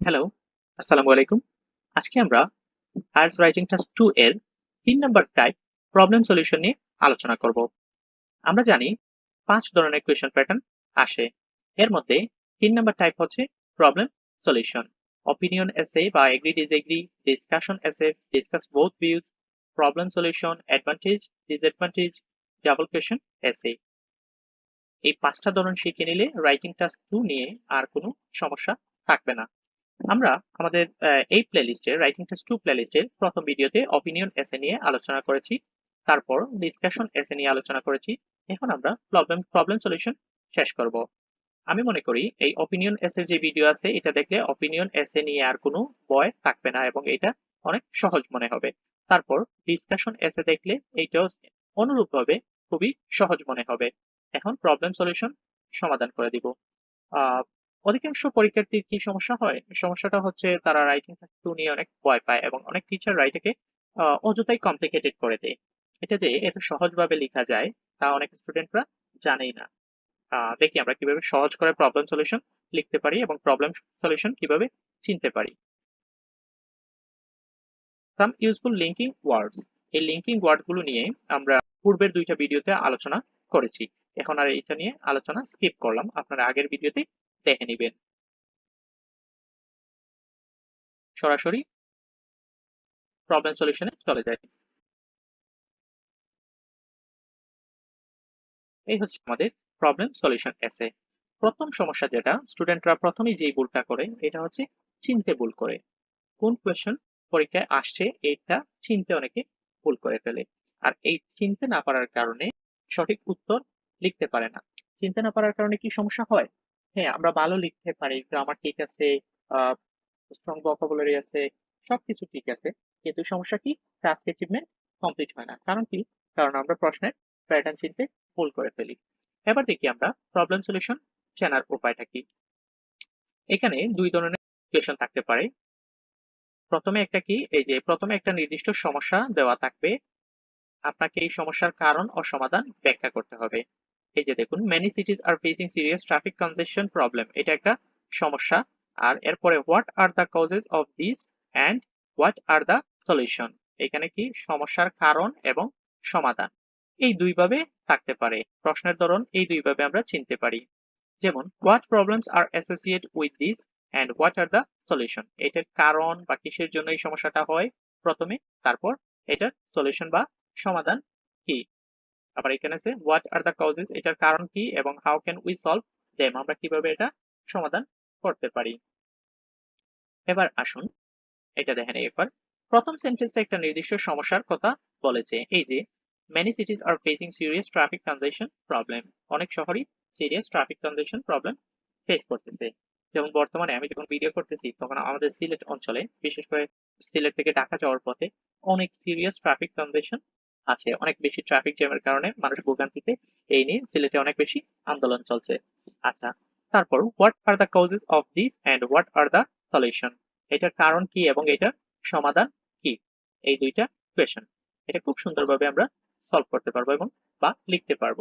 Hello আসসালামু আলাইকুম। আজকে আমরা আয়ার্স রাইটিং টাস্ক টু এর তিন নম্বর টাইপ প্রবলেম সলিউশন নিয়ে আলোচনা করব। আমরা জানি পাঁচ ধরনের কোয়েশন প্যাটার্ন আসে। এর মধ্যে তিন নম্বর টাইপ হচ্ছে প্রবলেম সলিউশন অপিনিয়ন এসে বা এগ্রি ডিসএগ্রি ডিসকাশন এসে discuss both views problem solution advantage disadvantage double question এসে এই পাঁচটা ধরন শিখে নিলে রাইটিং টাস্ক টু নিয়ে আর কোনো সমস্যা থাকবে না। আমরা আমাদের এই প্লেলিস্টের রাইটিং টেস্ট টু প্লেলিস্টের প্রথম ভিডিওতে অপিনিয়ন এসে নিয়ে আলোচনা করেছি। তারপর ডিসকাশন এসে নিয়ে আলোচনা করেছি। এখন আমরা প্রবলেম প্রবলেম সলিউশন শেষ করব। আমি মনে করি এই অপিনিয়ন এসের যে ভিডিও আছে, এটা দেখলে অপিনিয়ন এসে নিয়ে আর কোনো ভয় থাকবে না এবং এটা অনেক সহজ মনে হবে। তারপর ডিসকাশন এসে দেখলে এইটাও অনুরূপভাবে খুবই সহজ মনে হবে। এখন প্রবলেম সলিউশন সমাধান করে দিব। অধিকাংশ পরীক্ষার্থীর কি সমস্যা হয়? সমস্যাটা হচ্ছে তারা রাইটিং টু নিয়ে অনেক ভয় পায় এবং অনেক টিচাররা এটাকে আহ, অযথাই কমপ্লিকেটেড করে দেয়। এটা যে এত সহজভাবে লেখা যায় তা অনেক স্টুডেন্টরা জানেই না। দেখি আমরা কীভাবে সহজ করে প্রবলেম সলিউশন লিখতে পারি এবং প্রবলেম সলিউশন কীভাবে চিনতে পারি। সাম ইউজফুল লিঙ্কিং ওয়ার্ডস এই লিঙ্কিং ওয়ার্ডগুলো নিয়ে আমরা পূর্বের দুইটা ভিডিওতে আলোচনা করেছি। এখন আর এটা নিয়ে আলোচনা স্কিপ করলাম। আপনারা আগের ভিডিওতে দেখে নেবেন। সরাসরি প্রবলেম সলিউশনে চলে যায়। এই হচ্ছে আমাদের প্রবলেম সলিউশন এসে প্রথম সমস্যা যেটা স্টুডেন্টরা প্রথমেই যেই ভুলটা করে, এটা হচ্ছে চিনতে ভুল করে। কোন কোয়েশ্চেন পরীক্ষায় আসছে এটা চিনতে অনেকে ভুল করে ফেলে। আর এই চিনতে না পারার কারণে সঠিক উত্তর লিখতে পারে না। চিনতে না পারার কারণে কি সমস্যা হয়? হ্যাঁ আমরা ভালো লিখতে পারি। গ্রামার ঠিক আছে স্ট্রং ভোকাবুলারি আছে, সবকিছু ঠিক আছে। কিন্তু সমস্যা কি? টাস্ক অ্যাচিভমেন্ট কমপ্লিট হয় না। কারণ কি? কারণ আমরা প্রশ্নের প্যাটার্ন চিনতে ভুল করে ফেলি। এবার দেখি আমরা প্রবলেম সলিউশন চেনার উপায়টা কি? এখানে দুই ধরনের কোয়েশন থাকতে পারে। প্রথমে একটা কি? এই যে প্রথমে একটা নির্দিষ্ট সমস্যা দেওয়া থাকবে। আপনাকে এই সমস্যার কারণ ও সমাধান ব্যাখ্যা করতে হবে। এই যে দেখুন many cities are facing serious traffic congestion problem এটা একটা সমস্যা। আর এরপরে what are the causes of this and what are the solution এখানে কি সমস্যার কারণ এবং সমাধান? এই দুইভাবে থাকতে পারে। প্রশ্নের ধরন এই দুইভাবে আমরা চিনতে পারি। যেমন what problems are associate with this and what are the solution এটার কারণ বা কিসের জন্য এই সমস্যাটা হয়? প্রথমে, তারপর, এটার সলিউশন বা সমাধান কি? আবার এখানে আছে হোয়াট আর দ্য কজেস এটার কারণ কি এবং how can we solve them আমরা কীভাবে এটা সমাধান করতে পারি? এবার আসুন, এটা দেখেন একবার প্রথম সেন্টেন্সে একটা নির্দিষ্ট সমস্যার কথা বলেছে, এই যে many cities are facing serious traffic congestion problem অনেক শহরই serious traffic congestion problem face করতেছে। যেমন বর্তমানে আমি যখন ভিডিও করতেছি, তখন আমাদের সিলেট অঞ্চলে, বিশেষ করে সিলেট থেকে ঢাকা যাওয়ার পথে অনেক সিরিয়াস ট্রাফিক কনজেশন আছে। অনেক বেশি ট্রাফিক জ্যামের কারণে মানুষ ভোগান্তিতে এই নিয়ে সিলেটে অনেক বেশি আন্দোলন চলছে। আচ্ছা তারপর what are the causes of this and what are the solution এটার কারণ কি এবং এটার সমাধান কি? এই দুইটা কোয়েশন এটা খুব সুন্দরভাবে আমরা সলভ করতে পারব এবং বা লিখতে পারব।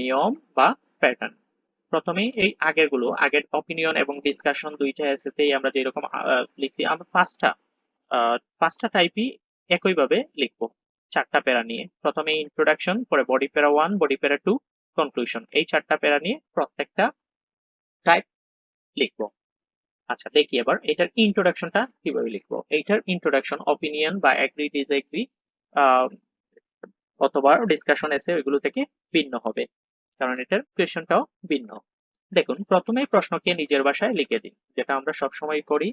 নিয়ম বা প্যাটার্ন প্রথমে এই আগেরগুলো আগের অপিনিয়ন এবং ডিসকাশন দুইটা এসেতেই আমরা যেরকম লিখছি। আমরা পাঁচটা পাঁচটা টাইপই একইভাবে লিখব। চারটা প্যারা নিয়ে। প্রথমে ইন্ট্রোডাকশন পরে body para one body para two conclusion এই চারটা প্যারা নিয়ে প্রত্যেকটা টাইপ লিখব। আচ্ছা দেখি এবার এটার ইন্ট্রোডাকশনটা কীভাবে লিখব। এইটার ইন্ট্রোডাকশন অপিনিয়ন বা এগ্রি ডিসএগ্রি অথবা ডিসকাশন এসে ওইগুলো থেকে ভিন্ন হবে। কারণ এটার কোয়েশনটাও ভিন্ন। দেখুন প্রথমে প্রশ্নকে নিজের ভাষায় লিখে দিন, যেটা আমরা সবসময় করি।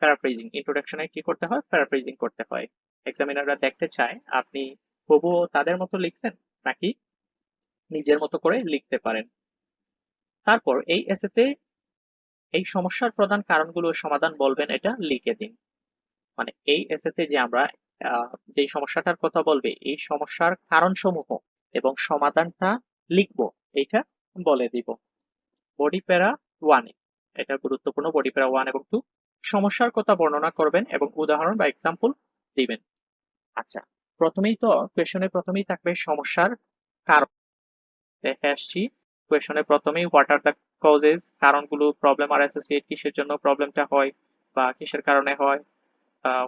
প্যারাফ্রেজিং ইন্ট্রোডাকশনে কি করতে হয়? প্যারাফ্রেজিং করতে হয়। এক্সামিনাররা দেখতে চায়, আপনি তবু তাদের মতো লিখছেন নাকি নিজের মতো করে লিখতে পারেন? তারপর এই এসেতে এই সমস্যার প্রধান কারণগুলো সমাধান বলবেন, এটা লিখে দিন। মানে এই এসেতে যে আমরা যে সমস্যাটার কথা বলবে, এই সমস্যার কারণসমূহ এবং সমাধানটা লিখব, এইটা বলে দিব। বডি প্যারা ওয়ানে এটা গুরুত্বপূর্ণ বডি প্যারা ওয়ান এবং টু সমস্যার কথা বর্ণনা করবেন এবং উদাহরণ বা এক্সাম্পল দিবেন। আচ্ছা প্রথমেই তো কোয়েশনে প্রথমেই থাকবে সমস্যার কারণ। দেখে আসছি। কোয়েশনের প্রথমেই হোয়াট আর দ্য কজেস কারণগুলো প্রবলেম আর অ্যাসোসিয়েট কিসের জন্য প্রবলেমটা হয় বা কিসের কারণে হয়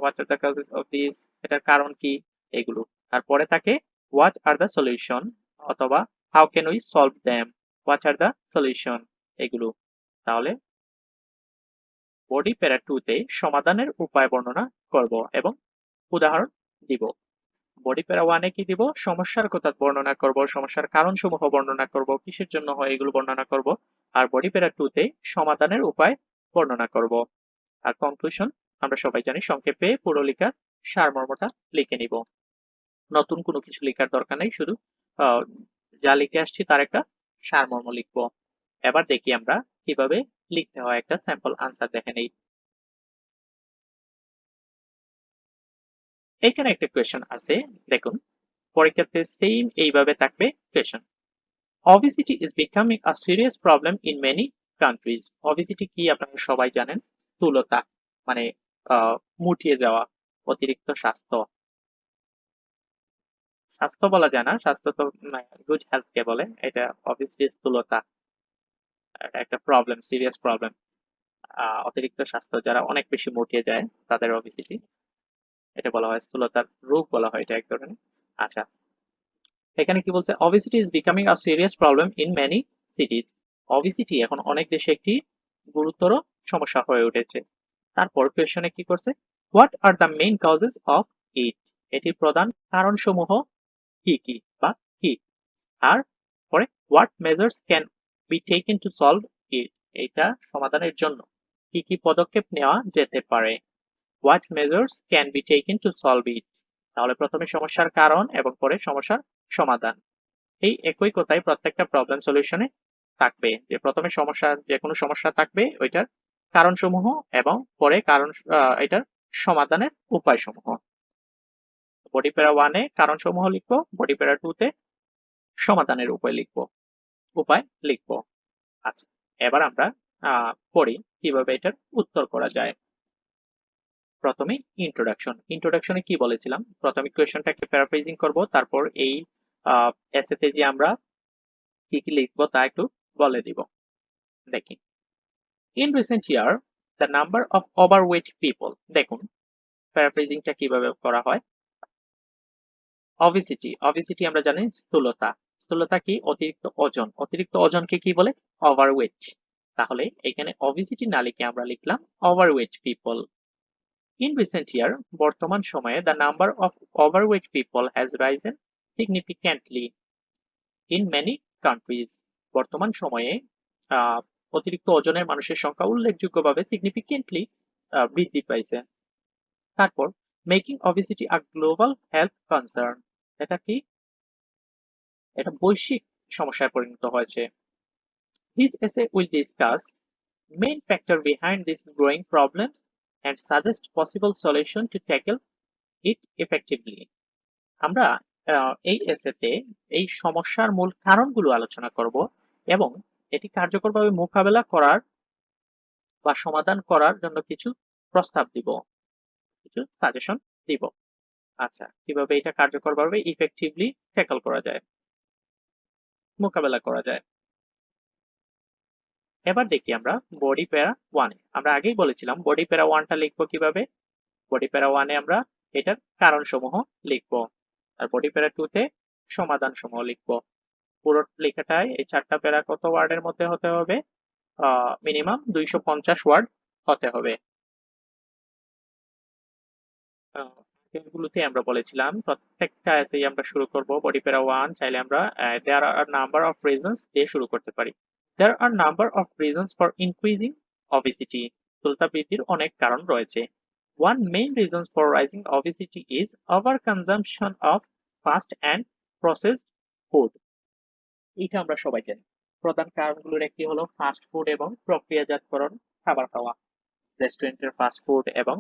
what are the causes of this এটার কারণ কি, এগুলো। তারপরে থাকে হোয়াট আর দ্য সলিউশন অথবা how can we solve them what are the solution এগুলো। তাহলে বডি প্যারা টুতে সমাধানের উপায় বর্ণনা করব এবং উদাহরণ দিব। বডি প্যারা ওয়ানে কি দিব? সমস্যার কথা বর্ণনা করব, সমস্যার কারণ সমূহ বর্ণনা করব, কিসের জন্য হয় এগুলো বর্ণনা করব, আর বডি প্যারা টুতে সমাধানের উপায় বর্ণনা করব। আর কনক্লুশন আমরা সবাই জানি, সংক্ষেপে পুরো লেখার সারমর্মটা লিখে নিব। নতুন কোনো কিছু লেখার দরকার নেই, শুধু যা লিখে আসছি তার একটা সারমর্ম লিখব। এবার দেখি আমরা কীভাবে লিখতে হয়, একটা স্যাম্পল আনসার দেখে নেই। এখানে একটা কোয়েশন আছে, দেখুন। পরীক্ষাতে সেম এইভাবে থাকবে question obesity is becoming a serious problem in many countries. Obesity কি আপনারা সবাই জানেন? স্থূলতা মানে মুটিয়ে যাওয়া, অতিরিক্ত স্বাস্থ্য। স্বাস্থ্য বলা যায় না, স্বাস্থ্য তো গুড হেলথ কে বলে, এটা অবভিয়াসলি স্থূলতা। একটা প্রবলেম সিরিয়াস প্রবলেম অতিরিক্ত স্বাস্থ্য যারা অনেক বেশি মুটিয়ে যায় তাদের অবিসিটি এটা বলা হয় স্থূলতার রোগ বলা হয় এটা এক ধরনের। আচ্ছা এখানে কি বলছে? Obesity is becoming a serious problem in many cities obesity এখন অনেক দেশে একটি গুরুতর সমস্যা হয়ে উঠেছে। তারপর কোয়েশনে কি করছে? What are the main causes of it এটির প্রধান কারণসমূহ কি কি বা কি? আর পরে what measures can be taken to solve it এটা সমাধানের জন্য কি কি পদক্ষেপ নেওয়া যেতে পারে? What measures can be taken to solve it তাহলে প্রথমে সমস্যার কারণ এবং পরে সমস্যার সমাধান। এই একই কথাই প্রত্যেকটা প্রবলেম সলিউশনে থাকবে। যে প্রথমে সমস্যা, যে কোনো সমস্যা থাকবে, ওইটার কারণসমূহ এবং পরে কারণ এটার সমাধানের উপায়সমূহ। বডি প্যারা ওয়ানে কারণসমূহ লিখব বডি প্যারা টুতে সমাধানের উপায় লিখব। উপায় লিখব। আচ্ছা এবার আমরা পড়ি কীভাবে এটার উত্তর করা যায়। প্রথমে ইন্ট্রোডাকশন ইন্ট্রোডাকশনে কি বলেছিলাম? প্রথমে কোয়েশনটাকে প্যারাফ্রেজিং করব, তারপর এই এসেতে যে আমরা কি কি লিখব তা একটু বলে দিব। দেখি। In recent year the number of overweight people দেখুন প্যারাফ্রেজিংটা কীভাবে করা হয়? অবিসিটি অবিসিটি আমরা জানি স্থূলতা। স্থূলতা কি? অতিরিক্ত ওজন। অতিরিক্ত ওজনকে কি বলে? ওভারওয়েট তাহলে এখানে অবিসিটি না লিখে আমরা লিখলাম overweight people in recent year বর্তমান সময়ে the number of overweight people has risen significantly in many countries বর্তমান সময়ে অতিরিক্ত ওজনের মানুষের সংখ্যা উল্লেখযোগ্যভাবে সিগনিফিকেন্টলি বৃদ্ধি পাইছে। তারপর making obesity a global health concern এটা কি? এটা বৈশ্বিক সমস্যায় পরিণত হয়েছে। This essay will discuss main factor behind these growing problems and suggest possible solution to tackle it effectively. আমরা এই এসেতে এই সমস্যার মূল কারণগুলো আলোচনা করব এবং এটি কার্যকরভাবে মোকাবেলা করার বা সমাধান করার জন্য কিছু প্রস্তাব দিব, কিছু সাজেশন দিব। আচ্ছা কীভাবে এটা কার্যকরভাবে ইফেক্টিভলি ট্যাকল করা যায়? মোকাবেলা করা যায়। এবার দেখি আমরা বডি প্যারা ওয়ানে আমরা আগেই বলেছিলাম বডি প্যারা ওয়ানটা লিখব কীভাবে? বডি প্যারা ওয়ানে আমরা এটার কারণ সমূহ লিখব। আর বডি প্যারা টুতে সমাধান সমূহ লিখব। পুরো লেখাটায় এই চারটা প্যারা কত ওয়ার্ডের মধ্যে হতে হবে? মিনিমাম দুইশো পঞ্চাশ ওয়ার্ড হতে হবে। গুলোতে আমরা বলেছিলাম, প্রত্যেকটা এসে আমরা শুরু করব। বডি প্যারা ওয়ান চাইলে আমরা there are number of reasons দিয়ে শুরু করতে পারি। There are number of reasons for increasing obesity স্থূলতা বৃদ্ধির অনেক কারণ রয়েছে। One main reasons for rising obesity is over consumption of fast and processed food এটা আমরা সবাই জানি। প্রধান কারণগুলোর একটি হলো ফাস্ট ফুড এবং প্রক্রিয়াজাতকরণ, খাবার খাওয়া। রেস্টুরেন্টের ফাস্ট ফুড এবং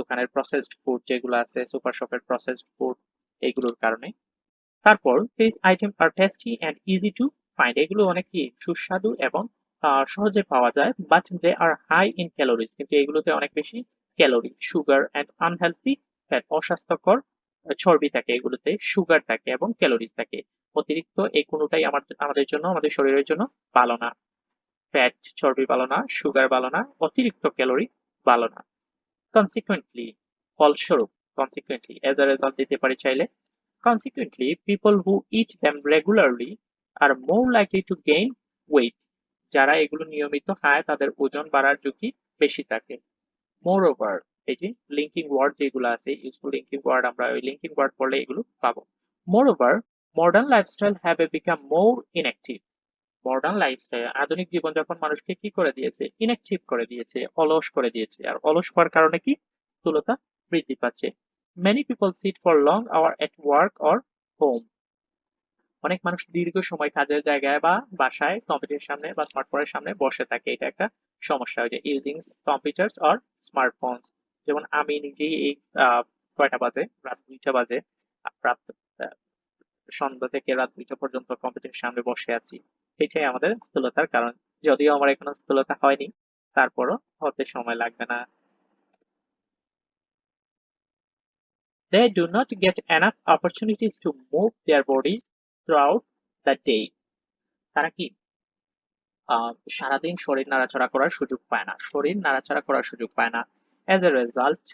দোকানের প্রসেসড ফুড যেগুলো আছে সুপার শপের প্রসেসড ফুড এইগুলোর কারণে। তারপর this item are tasty and easy to find এগুলো অনেক কি সুস্বাদু এবং সহজে পাওয়া যায় but they are high in calories কিন্তু এগুলোতে অনেক বেশি calorie sugar and unhealthy fat অস্বাস্থ্যকর চর্বি থাকে। এগুলোতে সুগার থাকে এবং ক্যালোরিজ থাকে। অতিরিক্ত এই কোনোটাই আমাদের জন্য, আমাদের শরীরের জন্য ভালো না। ফ্যাট চর্বি ভালো না সুগার ভালো না, অতিরিক্ত ক্যালোরি ভালো না। কনসিকুয়েন্টলি ফলস্বরূপ কনসিকুয়েন্টলি এজ আ রেজাল্ট দিতে পারি চাইলে consequently people who eat them regularly are more likely to gain weight যারা এগুলো নিয়মিত খায়, তাদের ওজন বাড়ার ঝুঁকি বেশি থাকে। মোর ওভার এই যে লিঙ্কিং ওয়ার্ড যেগুলো আছে ইউজফুল লিঙ্কিং ওয়ার্ড আমরা ওই লিঙ্কিং ওয়ার্ড পড়লে এগুলো পাবো। Moreover modern lifestyle have a become more inactive modern lifestyle আধুনিক জীবনযাপন মানুষকে কি করে দিয়েছে? ইনঅ্যাক্টিভ করে দিয়েছে, অলস করে দিয়েছে। আর অলস হওয়ার কারণে কি? স্থূলতা বৃদ্ধি পাচ্ছে। Many people sit for long hour at work or home অনেক মানুষ দীর্ঘ সময় কাজের জায়গায় বা বাসায় কম্পিউটারের সামনে বা স্মার্টফোনের সামনে বসে থাকে। এটা একটা সমস্যা। হয়ে যায় ইউজিং কম্পিউটার্স অর স্মার্টফোন যেমন আমি নিজেই এই কয়টা বাজে? রাত দুইটা বাজে। রাত সন্ধ্যা থেকে রাত দুইটা পর্যন্ত কম্পিউটারের সামনে বসে আছি। এটাই আমাদের স্থূলতার কারণ। যদিও আমার এখনও স্থূলতা হয়নি, তারপরও হতে সময় লাগবে না। They do not get enough opportunities to move their bodies throughout the day. তারা কি? সারাদিন শরীর নাড়াচাড়া করার সুযোগ পায় না। শরীর নাড়াচাড়া করার সুযোগ পায় না। অ্যাজ এ রেজাল্ট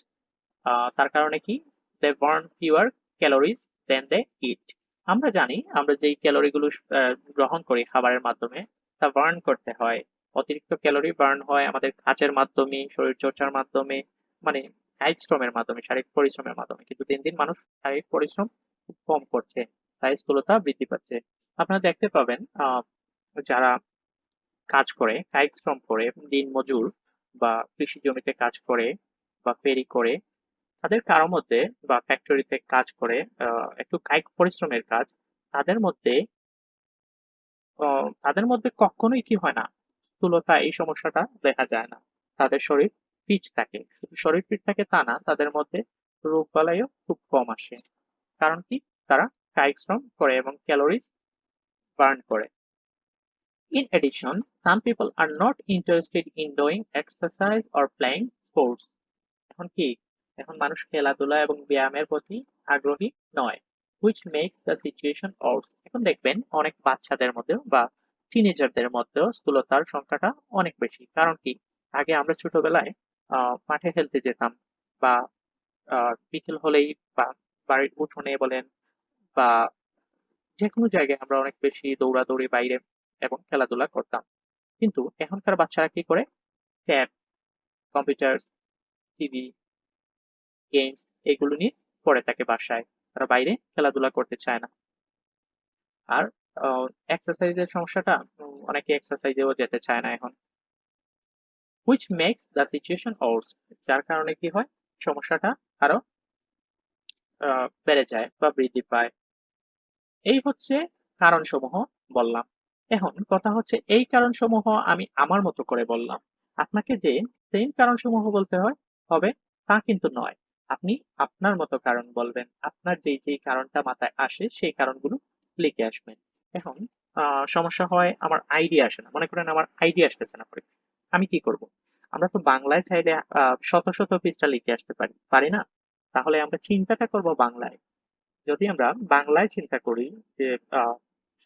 তার কারণে কি? They burn fewer calories then they eat আমরা জানি, আমরা যেই ক্যালোরিগুলো গ্রহণ করি খাবারের মাধ্যমে, তা বার্ন করতে হয়। অতিরিক্ত ক্যালোরি বার্ন হয় আমাদের কাজের মাধ্যমে, শরীর চর্চার মাধ্যমে মানে কায়িক শ্রমের মাধ্যমে, শারীরিক পরিশ্রমের মাধ্যমে। কিন্তু দিন দিন মানুষ শারীরিক পরিশ্রম খুব কম করছে, তাই স্থূলতা বৃদ্ধি পাচ্ছে। আপনারা দেখতে পাবেন যারা কাজ করে কায়িক শ্রম করে দিন মজুর বা কৃষি জমিতে কাজ করে বা ফেরি করে তাদের কারও মধ্যে বা ফ্যাক্টরিতে কাজ করে একটু কায়িক পরিশ্রমের কাজ তাদের মধ্যে তাদের মধ্যে কখনোই কি হয় না? স্থূলতা এই সমস্যাটা দেখা যায় না। তাদের শরীর ফিট থাকে। শুধু শরীর ফিট থাকে তা না তাদের মধ্যে রোগ বালাইও খুব কম আসে। কারণ কি? তারা কায়িক শ্রম করে এবং ক্যালোরিজ বার্ন করে। In addition, some people are not interested in doing exercise or playing sports. এখন কি? এখন মানুষ খেলাধুলা এবং ব্যায়ামের প্রতি আগ্রহী নয়, which makes the situation worse. এখন দেখবেন অনেক বাচ্চাদের মধ্যেও বা টিনেজারদের মধ্যেও স্থূলতার সংখ্যাটা অনেক বেশি। কারণ কি? আগে আমরা ছোটবেলায় মাঠে খেলতে যেতাম বা বিকেল হলেই বা, বাড়ির উঠোনে বলেন বা যে কোনো জায়গায় আমরা অনেক বেশি দৌড়াদৌড়ি বাইরে এবং খেলাধুলা করতাম। কিন্তু এখনকার বাচ্চারা কি করে? ট্যাব, কম্পিউটার, টিভি গেমস এগুলো নিয়ে পড়ে থাকে বাসায়। তারা বাইরে খেলাধুলা করতে চায় না। আর এক্সারসাইজের সমস্যাটা অনেকে এক্সারসাইজেও যেতে চায় না এখন। Which makes the situation worse যার কারণে কি হয়? সমস্যাটা আরও বেড়ে যায় বা বৃদ্ধি পায়। এই হচ্ছে কারণসমূহ বললাম। এখন কথা হচ্ছে, এই কারণসমূহ আমি আমার মতো করে বললাম। আপনাকে যে সেম কারণসমূহ বলতে হয়, হবে তা কিন্তু নয়। আপনি আপনার মতো কারণ বলবেন। আপনার যেই যেই কারণটা মাথায় আসে, সেই কারণগুলো লিখে আসবেন। এখন সমস্যা হয় আমার আইডিয়া আসে না। মনে করেন আমার আইডিয়া আসতেছে না পরীক্ষায়। আমি কি করব? আমরা তো বাংলায় চাইলে শত শত পৃষ্ঠা লিখে আসতে পারি। পারি না? তাহলে আমরা চিন্তাটা করব বাংলায়। যদি আমরা বাংলায় চিন্তা করি যে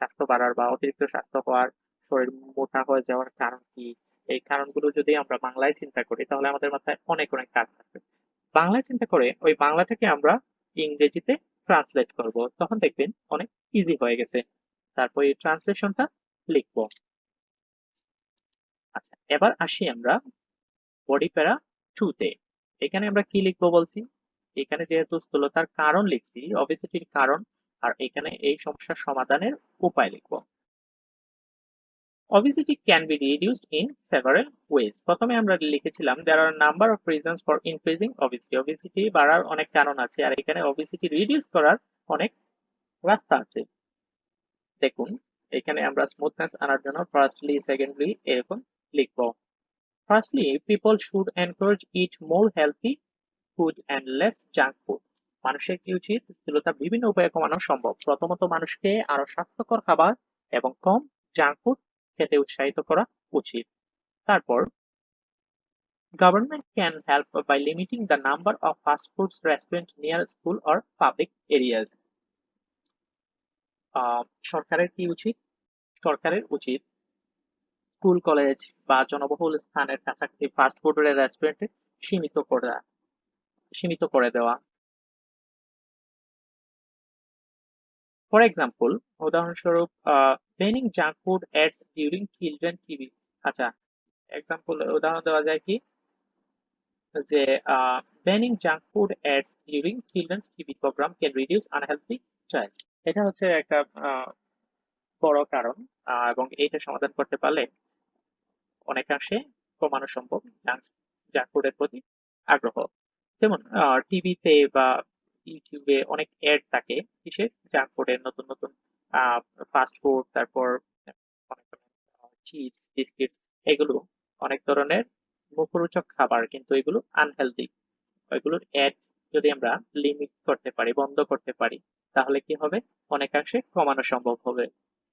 স্বাস্থ্য বাড়ার বা অতিরিক্ত স্বাস্থ্য হওয়ার, শরীর মোটা হয়ে যাওয়ার কারণ কি? এই কারণগুলো যদি আমরা বাংলায় চিন্তা করি, তাহলে আমাদের মাথায় অনেক অনেক কাজ থাকবে বাংলায় চিন্তা করে ওই বাংলাটাকে আমরা ইংরেজিতে ট্রান্সলেট করব। তখন দেখবেন অনেক ইজি হয়ে গেছে। তারপর এই ট্রান্সলেশনটা লিখব। আচ্ছা এবার আসি আমরা বডি প্যারা টুতে। এখানে আমরা কি লিখব বলছি? এখানে যেহেতু স্থূলতার কারণ লিখছি অবেসিটির কারণ, আর এখানে এই সমস্যার সমাধানের উপায় লিখব। Obesity can be reduced in several ways. প্রথমে আমরা লিখেছিলাম, there are a number of reasons for increasing obesity. Obesity বাড়ার অনেক কারণ আছে, আর এখানে obesity reduce করার অনেক রাস্তা আছে। দেখুন, এখানে আমরা স্মুথনেস আনার জন্য ফার্স্টলি সেকেন্ডলি এরকম লিখব। Firstly people should encourage eat more healthy food and less junk food মানুষের কি উচিত? স্থূলতা বিভিন্ন উপায়ে কমানো সম্ভব। প্রথমত মানুষকে আরও স্বাস্থ্যকর খাবার এবং কম জাঙ্ক ফুড খেতে উৎসাহিত করা উচিত। তারপর government can help by limiting the number of fast foods restaurant near school or public areas সরকারের কি উচিত? সরকারের উচিত। স্কুল কলেজ বা জনবহুল স্থানের কাছাকাছি ফাস্ট ফুডের রেস্টুরেন্টে সীমিত করা, সীমিত করে দেওয়া। ফর এক্সাম্পল উদাহরণস্বরূপ banning junk food ads during children TV আচ্ছা এক্সাম্পল উদাহরণ দেওয়া যায় কি? যে banning junk food ads during children's TV programme can reduce unhealthy choice এটা হচ্ছে একটা বড় কারণ এবং এইটা সমাধান করতে পারলে অনেকাংশে কমানো সম্ভব জাঙ্ক ফুডের প্রতি আগ্রহ। যেমন টিভিতে বা ইউটিউবে অনেক অ্যাড থাকে কিসের জাঙ্ক ফুডের নতুন নতুন ফাস্ট ফুড তারপর চিপস বিস্কিটস এগুলো অনেক ধরনের মুখরোচক খাবার কিন্তু এগুলো আনহেলদি এগুলোর অ্যাড যদি আমরা লিমিট করতে পারি, বন্ধ করতে পারি, তাহলে কি হবে? অনেকাংশে কমানো সম্ভব হবে।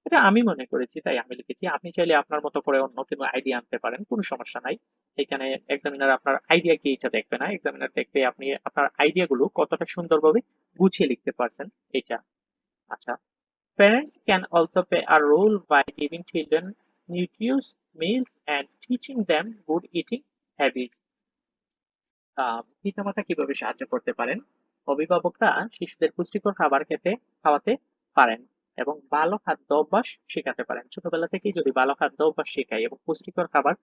এটা আমি মনে করেছি, তাই আমি লিখেছি। আপনি চাইলে আপনার মতো করে অন্য কোনো আইডিয়া আনতে পারেন, কোনো সমস্যা নাই। এখানে এক্সামিনার আপনার আইডিয়া কি এটা দেখবে না। এক্সামিনার দেখবে আপনি আপনার আইডিয়া গুলো কতটা সুন্দরভাবে গুছিয়ে লিখতে পারছেন এটা আচ্ছা। Parents can also play a role by giving children nutritious meals and teaching them good eating habits পিতামাতা কীভাবে সাহায্য করতে পারেন? অভিভাবকরা শিশুদের পুষ্টিকর খাবার খেতে, খাওয়াতে পারেন। এবং ভালো খাদ্য অভ্যাস শেখাতে পারেন। ছোটবেলা থেকেই যদি ভালো খাদ্য অভ্যাস শেখাই এবং পুষ্টিকর খাবার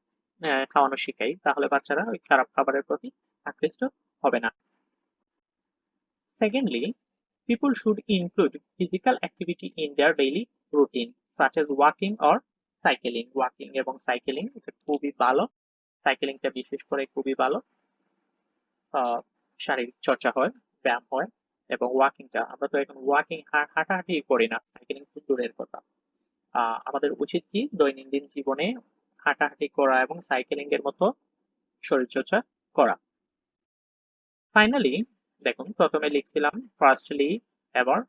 খাওয়ানো শেখাই, তাহলে বাচ্চারা ওই খারাপ খাবারের প্রতি আকৃষ্ট হবে না। Secondly people should include physical activity in their daily routine, such as walking or cycling. Walking এবং সাইকেলিং এটা খুবই ভালো। সাইকেলিংটা বিশেষ করে খুবই ভালো। শারীরিক চর্চা হয়, ব্যায়াম হয়। এবং ওয়াকিংটা আমরা তো এখন ওয়াকিং হাঁটাহাঁটি করি না সাইকেলিং খুব দূরের কথা। আমাদের উচিত কি দৈনন্দিন জীবনে হাঁটাহাঁটি করা এবং সাইকেলিং এর মতো শরীরচর্চা করা? ফাইনালি দেখুন, প্রথমে লিখছিলাম ফার্স্টলি এবার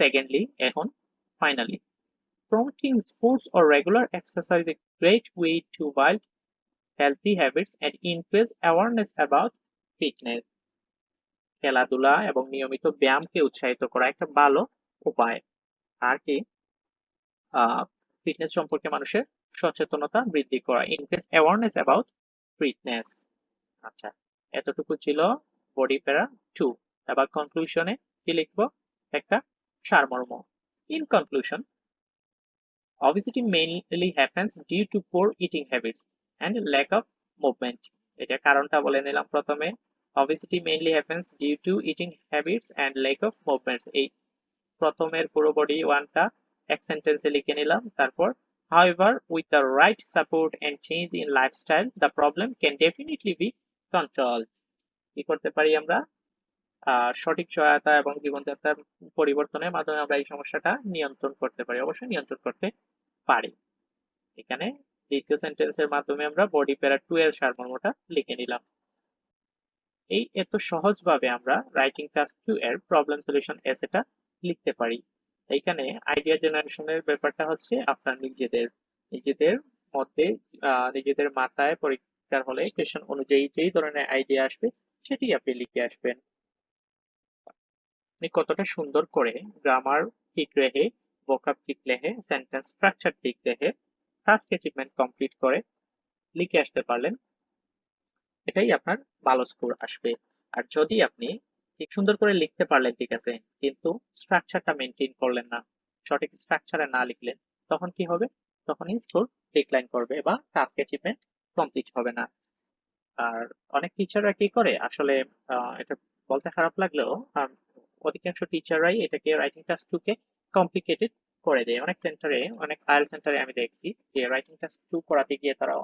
সেকেন্ডলি এখন finally promoting sports or regular exercise is a great way to build healthy habits increase awareness about fitness. খেলাধুলা এবং নিয়মিত ব্যায়ামকে উৎসাহিত করা একটা ভালো উপায়। আর কি? ফিটনেস সম্পর্কে মানুষের সচেতনতা বৃদ্ধি করা। ইনক্রিজ অ্যাওয়ারনেস অ্যাবাউট ফিটনেস আচ্ছা এতটুকু ছিল বডি প্যারা টু এবার কনক্লুশনে কি লিখব? একটা সারমর্ম। In conclusion obesity mainly happens due to poor eating habits and lack of movement এটা কারণটা বলে নিলাম প্রথমে। Obesity mainly happens due to eating habits and lack of movements. এই প্রথমের পুরো বডি ওয়ানটা এক সেন্টেন্সে লিখে নিলাম। তারপর, however, with the right support and change in lifestyle, the problem can definitely be controlled কি করতে পারি আমরা? সঠিক সহায়তা এবং জীবনযাত্রার পরিবর্তনের মাধ্যমে আমরা এই সমস্যাটা নিয়ন্ত্রণ করতে পারি। অবশ্যই নিয়ন্ত্রণ করতে পারি। এখানে দ্বিতীয় সেন্টেন্সের মাধ্যমে আমরা বডি প্যারা টু এর সারমর্মটা লিখে নিলাম। এই এত সহজভাবে আমরা রাইটিং টাস্ক টু এর প্রবলেম সলিউশন এসেটা লিখতে পারি। এইখানে আইডিয়া জেনারেশনের ব্যাপারটা হচ্ছে আপনার নিজেদের নিজেদের মধ্যে নিজেদের মাথায় পরীক্ষার হলে কোয়েশন অনুযায়ী যেই ধরনের আইডিয়া আসবে সেটি আপনি লিখে আসবেন। আপনি কতটা সুন্দর করে গ্রামার ঠিক রেখে ভোকাব ঠিক রেখে সেন্টেন্স স্ট্রাকচার ঠিক রেখে টাস্ক অ্যাচিভমেন্ট কমপ্লিট করে লিখে আসতে পারলেন। এটাই আপনার ভালো স্কোর আসবে। আর যদি আপনি ঠিক সুন্দর করে লিখতে পারলেন, ঠিক আছে, কিন্তু স্ট্রাকচারটা মেনটেন করলেন না, সঠিক স্ট্রাকচারে না লিখলেন, তখন কি হবে? তখনই স্কোর ডিক্লাইন করবে বা টাস্ক অ্যাচিভমেন্ট কমপ্লিট হবে না। আর অনেক টিচাররা কি করে? আসলে এটা বলতে খারাপ লাগলেও অধিকাংশ টিচাররাই এটাকে রাইটিং টাস্ক কে কমপ্লিকেটেড করে দেয়। অনেক সেন্টারে অনেক আয়ার সেন্টারে আমি দেখছি যে রাইটিং টাস্ক টু করাতে গিয়ে তারা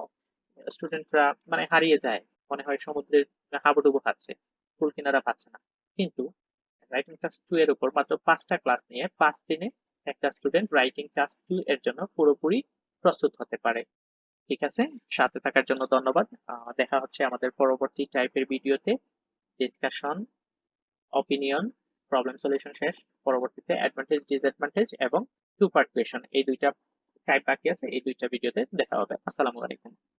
স্টুডেন্টরা মানে হারিয়ে যায়। মনে হয় সমুদ্রের হাবুডুবু খাচ্ছে, ফুল কিনারা পাচ্ছে না। কিন্তু রাইটিং টাস্ক টু এর উপর মাত্র পাঁচটা ক্লাস নিয়ে পাঁচ দিনে একটা স্টুডেন্ট রাইটিং টাস্ক টু এর জন্য পুরোপুরি প্রস্তুত হতে পারে। ঠিক আছে? সাথে থাকার জন্য ধন্যবাদ। দেখা হচ্ছে আমাদের পরবর্তী টাইপের ভিডিওতে ডিসকাশন অপিনিয়ন প্রবলেম সলিউশন শেষ, পরবর্তীতে অ্যাডভান্টেজ ডিসঅ্যাডভান্টেজ এবং টু পার্ট কোয়েশন এই দুইটা টাইপ বাকি আছে, এই দুইটা ভিডিওতে দেখা হবে। আসসালামু আলাইকুম।